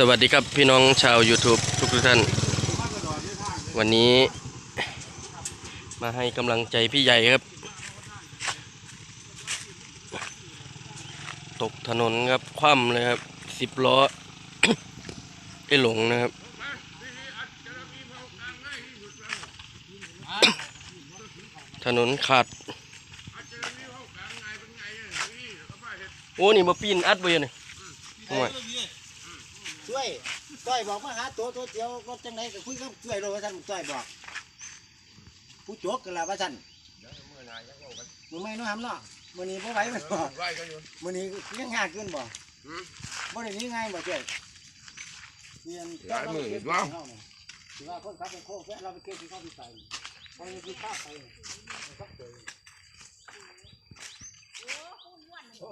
สวัสดีครับพี่น้องชาว YouTube ทุกท่าน วันนี้ มาให้กำลังใจพี่ใหญ่ครับ ตกถนนครับ คว่ำเลยครับสิบล้อไอ้หลงนะครับ ถนนขาด โอ้ นี่มาปีนอัดไว้เนี่ยโอ้ยช่ วยช่วยบอกมาหาตัวตัวเดียวรถจังไหนก็คุยกับช่วยรถว่าท่านช่วยบอก ผู้โจกกันละว่าท่านมึงไม่น้องทำเนาะมื้อนี้บ่ไหวมันบ่มื้อนี้ยังยากขึ้นบ่บ่ได้นี้ง่ายบ่ช่วยเรียนเจ้าเราไปเก็บของเราเนี่ยถือว่าคนขับเป็นโค้งแวะเราไปเก็บที่เขาที่ใส่พอจะกินข้าวไปครับเจอโอ้